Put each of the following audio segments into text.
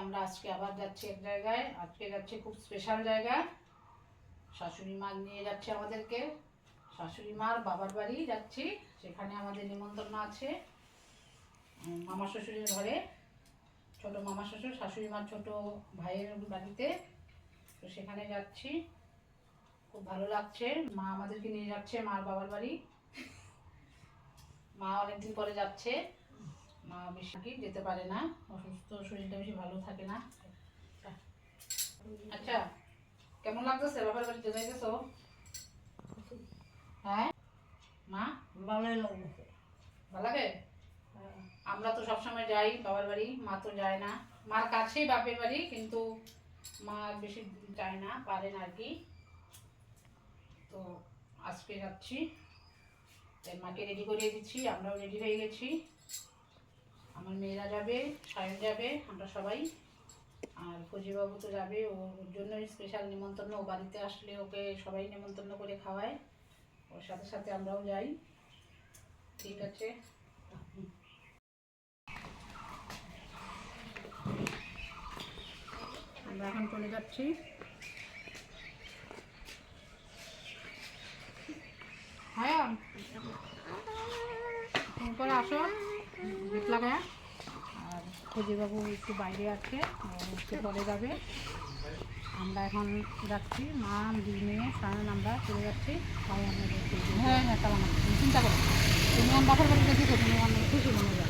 আমরা আজকে আবার যাচ্ছি এক জায়গায়। আজকে যাচ্ছি খুব স্পেশাল জায়গায় শাশুড়ি মা নিয়ে যাচ্ছে আমাদেরকে। শাশুড়ি মার বাবার বাড়ি যাচ্ছি, সেখানে আমাদের নিমন্ত্রণ আছে মামা শ্বশুরের ঘরে। ছোট মামা শ্বশুর, শাশুড়ি মার ছোট ভাইয়ের বাড়িতে। তো সেখানে যাচ্ছি। খুব ভালো লাগছে। মা আমাদেরকে নিয়ে যাচ্ছে মার বাবার বাড়ি। মা অনেকদিন পরে যাচ্ছে। মা বেশি যেতে পারে না, অসুস্থ শরীরটা বেশি ভালো থাকে না। আচ্ছা কেমন লাগতেছে? বাবার বাড়িতে যাইতেছো? হ্যাঁ? মা? ভালোই লাগছে ভালো লাগে? আমরা তো সবসময় যাই বাবার বাড়ি মা তো যায় না। মার কাছেই বাপের বাড়ি কিন্তু মা বেশি যায় না পারে না আর কি। তো আজকে যাচ্ছি। তাই মাকে রেডি করিয়ে দিচ্ছি আমরাও রেডি হয়ে গেছি। আমার মেয়েরা যাবে সায়ন যাবে, আমরা সবাই। আর ফজিবাবু তো যাবে, ওর জন্যই স্পেশাল নিমন্ত্রণ, ও বাড়িতে আসলে ওকে সবাই নিমন্ত্রণ করে খাওয়ায়। ওর সাথে সাথে আমরাও যাই। ঠিক আছে? আমরা এখন চলে যাচ্ছি হ্যাঁ তুমি পরে আসো গেট আর খোঁজিবাবু একটু বাইরে আছে একটু চলে যাবে। আমরা এখন যাচ্ছি, মা, দুই মেয়ে সায়ন আমরা চলে যাচ্ছি। সবাই আমরা। হ্যাঁ হ্যাঁ চিন্তা করো তুমি আমার বাপের বাড়ি দেখেছ তুমি আমার খুশি মনে যাও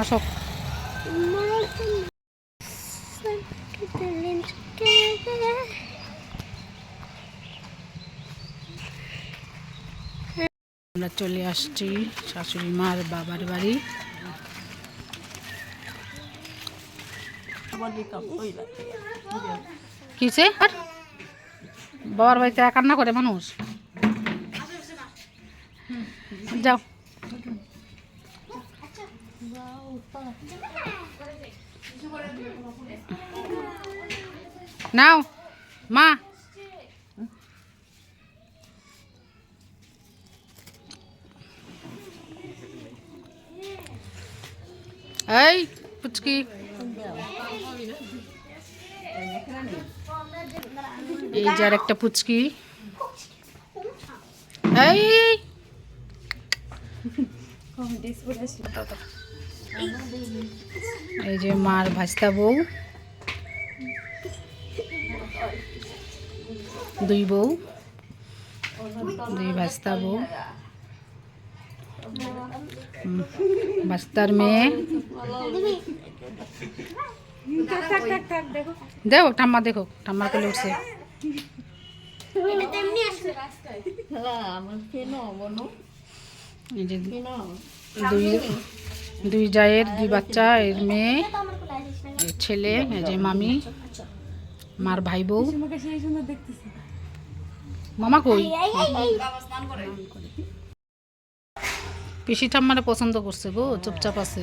আসো আমরা চলে আসছি শাশুড়ি মার বাবার বাড়ি। কিসে আর? বাবার বাড়িতে কান্না করে মানুষ? যাও। নাও মা। এই পুচকি। এই যে আর একটা পুচকি। এই। এই যে মার ভাস্তা বউ। দুই বউ। দুই ভাস্তা বউ। হুম, ভাস্তার মেয়ে। দেখো ঠাম্মা দেখো ঠাম্মার কোলে উঠছে। আমার কেন বনু এই যে কেন দুই দুই জায়ের দুই বাচ্চা, এর মেয়ে, এর ছেলে যে মামি, মার ভাই বউ। মামা কই? পিসি ঠাম্মারে পছন্দ করছে গো, চুপচাপ আছে।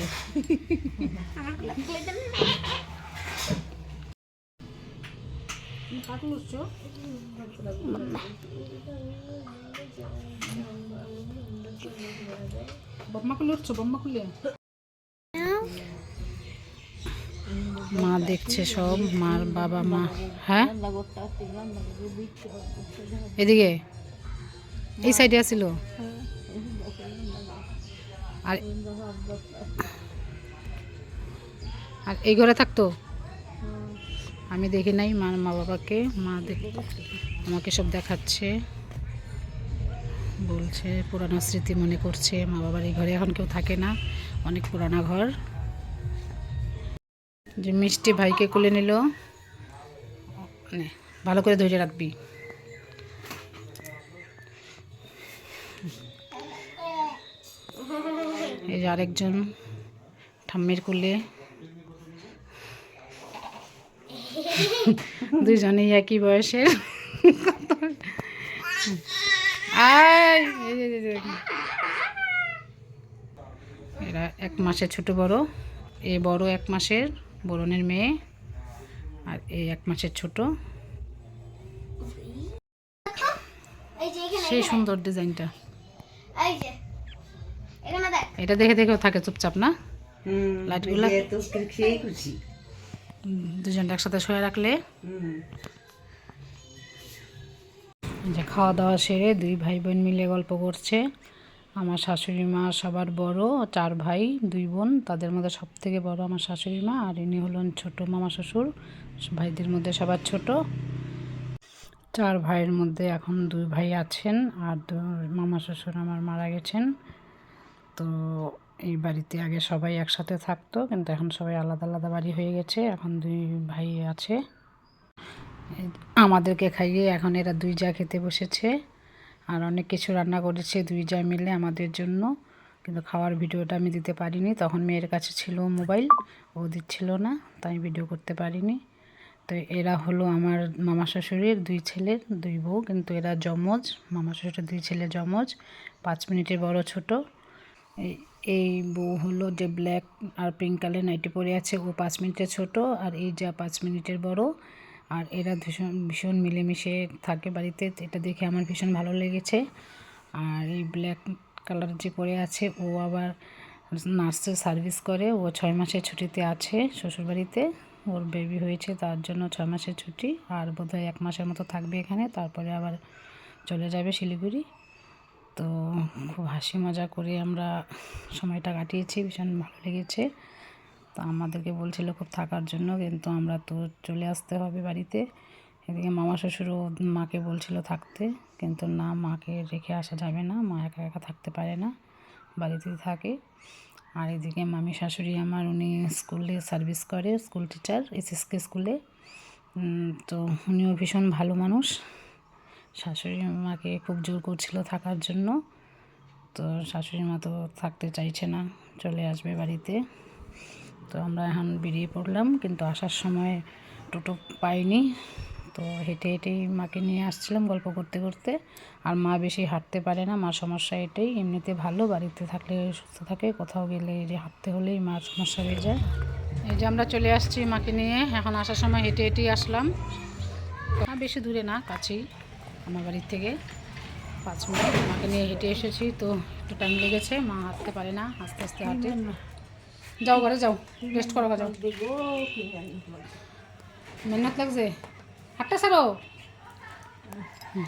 বম্মা কুলে উঠছো বম্মা কুলে মা দেখছে সব, মার বাবা, মা। হ্যাঁ? এদিকে? এই সাইডে আছিল? আর আর এই ঘরে থাকতো? আমি দেখি নাই মার মা বাবাকে। মা দেখ আমাকে সব দেখাচ্ছে। বলছে, পুরানো স্মৃতি মনে করছে। মা বাবার এই ঘরে এখন কেউ থাকে না। অনেক পুরানা ঘর। যে মিষ্টি ভাইকে কোলে নিল। নে, ভালো করে ধরে রাখবি। এই যে আরেকজন ঠাম্মির কোলে। দুজনেই একই বয়সের। এরা এক মাসের ছোট বড় এ বড় এক মাসের। বরণের মেয়ে আর এই এক মাসের ছোট। সেই সুন্দর ডিজাইনটা। এটা দেখে দেখেও থাকে চুপচাপ না? দুজনটা একসাথে শুয়ে রাখলে। যে খাওয়া দাওয়া সেরে দুই ভাই বোন মিলে গল্প করছে। আমার শাশুড়ি মা সবার বড়, চার ভাই, দুই বোন, তাদের মধ্যে সব থেকে বড় আমার শাশুড়ি মা আর ইনি হলেন ছোট মামা শ্বশুর, ভাইদের মধ্যে সবার ছোট। চার ভাইয়ের মধ্যে এখন দুই ভাই আছেন আর মামা শ্বশুর আমার মারা গেছেন। তো এই বাড়িতে আগে সবাই একসাথে থাকতো, কিন্তু এখন সবাই আলাদা আলাদা বাড়ি হয়ে গেছে, এখন দুই ভাই আছে। আমাদেরকে খাইয়ে এখন এরা দুই যা খেতে বসেছে। আর অনেক কিছু রান্না করেছে দুই যা মিলে আমাদের জন্য। কিন্তু খাওয়ার ভিডিওটা আমি দিতে পারিনি। তখন মেয়ের কাছে ছিল মোবাইল, ও দিচ্ছিল না, তাই ভিডিও করতে পারিনি। তো এরা হলো আমার মামা শ্বশুরের দুই ছেলের দুই বউ। কিন্তু এরা যমজ, মামা শ্বশুরের দুই ছেলে যমজ, পাঁচ মিনিটের বড় ছোট। এই এই বউ হলো যে ব্ল্যাক আর পিঙ্ক কালার নাইটি পরে আছে, ও পাঁচ মিনিটের ছোট আর এই যা পাঁচ মিনিটের বড়। আর এরা ভীষণ ভীষণ মিলেমিশে থাকে বাড়িতে। এটা দেখে আমার ভীষণ ভালো লেগেছে। আর এই ব্ল্যাক কালার যে পরে আছে, ও আবার নার্সের সার্ভিস করে। ও ছয় মাসের ছুটিতে আছে শ্বশুরবাড়িতে। ওর বেবি হয়েছে, তার জন্য ছয় মাসের ছুটি। আর বোধহয় এক মাসের মতো থাকবে এখানে। তারপরে আবার চলে যাবে শিলিগুড়ি। তো খুব হাসি মজা করে আমরা সময়টা কাটিয়েছি। ভীষণ ভালো লেগেছে। তো আমাদেরকে বলছিল খুব থাকার জন্য, কিন্তু আমরা তো চলে আসতে হবে বাড়িতে। এদিকে মামা শ্বশুরও মাকে বলছিল থাকতে, কিন্তু না, মাকে রেখে আসা যাবে না। মা একা একা থাকতে পারে না বাড়িতেই থাকে। আর এদিকে মামি শাশুড়ি আমার, উনি স্কুলে সার্ভিস করে, স্কুল টিচার, এসএসকে স্কুলে। তো উনিও ভীষণ ভালো মানুষ। শাশুড়ি মাকে খুব জোর করছিল থাকার জন্য। তো শাশুড়ি মা তো থাকতে চাইছে না, চলে আসবে বাড়িতে। তো আমরা এখন বেরিয়ে পড়লাম, কিন্তু আসার সময় টোটো পাইনি। তো হেঁটে হেঁটেই মাকে নিয়ে আসছিলাম গল্প করতে করতে। আর মা বেশি হাঁটতে পারে না, মার সমস্যা এটাই। এমনিতে ভালো, বাড়িতে থাকলে সুস্থ থাকে, কোথাও গেলে যে হাঁটতে হলেই মার সমস্যা হয়ে যায়। এই যে আমরা চলে আসছি মাকে নিয়ে, এখন আসার সময় হেঁটে হেঁটেই আসলাম। বেশি দূরে না, কাছেই আমার বাড়ির থেকে পাঁচ মিনিট। মাকে নিয়ে হেঁটে এসেছি, তো একটু টাইম লেগেছে, মা হাঁটতে পারে না, আস্তে আস্তে হাঁটে। যাও ঘরে যাও রেস্ট করো যাও। মেহনত লাগছে। হাঁটতে ছাড়ো। হুম।